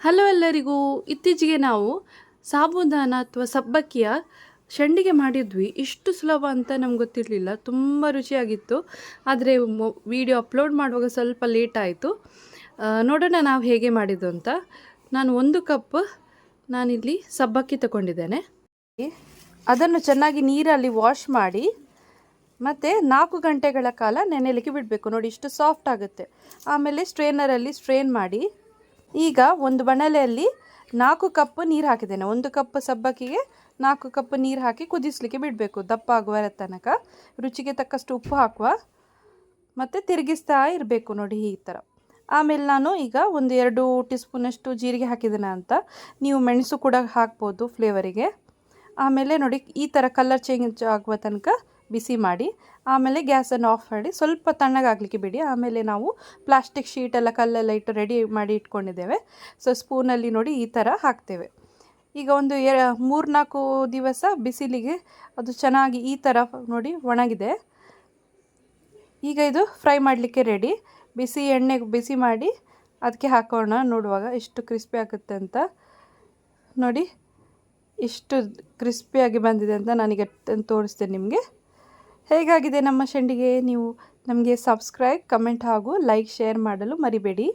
Hello ಎಲ್ಲರಿಗೂ. ಇತ್ತೀಚೆಗೆ ನಾವು ಸಾಬುದಾನ ಅಥವಾ ಸಬ್ಬಕ್ಕಿಯ ಶಂಡಿಗೆ ಮಾಡಿದ್ವಿ. ಇಷ್ಟು ಸುಲಭ ಅಂತ ನಮ್ಗೆ ಗೊತ್ತಿರಲಿಲ್ಲ. ತುಂಬ ರುಚಿಯಾಗಿತ್ತು. ಆದರೆ ವಿಡಿಯೋ ಅಪ್ಲೋಡ್ ಮಾಡುವಾಗ ಸ್ವಲ್ಪ ಲೇಟ್ ಆಯಿತು. ನೋಡೋಣ ನಾವು ಹೇಗೆ ಮಾಡಿದ್ದು ಅಂತ. ನಾನು ಒಂದು ಕಪ್ ನಾನಿಲ್ಲಿ ಸಬ್ಬಕ್ಕಿ ತಗೊಂಡಿದ್ದೇನೆ. ಅದನ್ನು ಚೆನ್ನಾಗಿ ನೀರಲ್ಲಿ ವಾಶ್ ಮಾಡಿ ಮತ್ತು ನಾಲ್ಕು ಗಂಟೆಗಳ ಕಾಲ ನೆನೆಯಲಿಕ್ಕೆ ಬಿಡಬೇಕು. ನೋಡಿ, ಇಷ್ಟು ಸಾಫ್ಟ್ ಆಗುತ್ತೆ. ಆಮೇಲೆ ಸ್ಟ್ರೇನರಲ್ಲಿ ಸ್ಟ್ರೇನ್ ಮಾಡಿ ಈಗ ಒಂದು ಬಣಲೆಯಲ್ಲಿ ನಾಲ್ಕು ಕಪ್ ನೀರು ಹಾಕಿದ್ದೇನೆ. ಒಂದು ಕಪ್ ಸಬ್ಬಕ್ಕಿಗೆ ನಾಲ್ಕು ಕಪ್ ನೀರು ಹಾಕಿ ಕುದಿಸಲಿಕ್ಕೆ ಬಿಡಬೇಕು. ದಪ್ಪ ಆಗುವ ತನಕ ರುಚಿಗೆ ತಕ್ಕಷ್ಟು ಉಪ್ಪು ಹಾಕುವ ಮತ್ತು ತಿರುಗಿಸ್ತಾ ಇರಬೇಕು ನೋಡಿ ಈ ಥರ ಆಮೇಲೆ ನಾನು ಈಗ ಒಂದು ಎರಡು ಟೀ ಸ್ಪೂನಷ್ಟು ಜೀರಿಗೆ ಹಾಕಿದ್ದೇನೆ ಅಂತ. ನೀವು ಮೆಣಸು ಕೂಡ ಹಾಕ್ಬೋದು ಫ್ಲೇವರಿಗೆ. ಆಮೇಲೆ ನೋಡಿ ಈ ಥರ ಕಲರ್ ಚೇಂಜ್ ಆಗುವ ತನಕ ಬಿಸಿ ಮಾಡಿ, ಆಮೇಲೆ ಗ್ಯಾಸನ್ನು ಆಫ್ ಮಾಡಿ, ಸ್ವಲ್ಪ ತಣ್ಣಗಾಗಲಿಕ್ಕೆ ಬಿಡಿ. ಆಮೇಲೆ ನಾವು ಪ್ಲಾಸ್ಟಿಕ್ ಶೀಟೆಲ್ಲ ಕಲ್ಲೆಲ್ಲ ಇಟ್ಟು ರೆಡಿ ಮಾಡಿ ಇಟ್ಕೊಂಡಿದ್ದೇವೆ. ಸೊ, ಸ್ಪೂನಲ್ಲಿ ನೋಡಿ ಈ ಥರ ಹಾಕ್ತೇವೆ. ಈಗ ಒಂದು ಎ, ಮೂರ್ನಾಲ್ಕು ದಿವಸ ಬಿಸಿಲಿಗೆ ಅದು ಚೆನ್ನಾಗಿ ಈ ಥರ ನೋಡಿ ಒಣಗಿದೆ. ಈಗ ಇದು ಫ್ರೈ ಮಾಡಲಿಕ್ಕೆ ರೆಡಿ. ಬಿಸಿ ಎಣ್ಣೆ ಬಿಸಿ ಮಾಡಿ ಅದಕ್ಕೆ ಹಾಕೋಣ. ನೋಡುವಾಗ ಎಷ್ಟು ಕ್ರಿಸ್ಪಿ ಆಗುತ್ತೆ ಅಂತ ನೋಡಿ. ಇಷ್ಟು ಕ್ರಿಸ್ಪಿಯಾಗಿ ಬಂದಿದೆ ಅಂತ ನಾನೀಗ ತೋರಿಸ್ತೇನೆ ನಿಮಗೆ. ಹೇಗಾಗಿದೆ ನಮ್ಮ ಶೆಂಡಿಗೆ? ನೀವು ನಮಗೆ ಸಬ್ಸ್ಕ್ರೈಬ್ ಕಮೆಂಟ್ ಹಾಗೂ ಲೈಕ್ ಶೇರ್ ಮಾಡಲು ಮರಿಬೇಡಿ.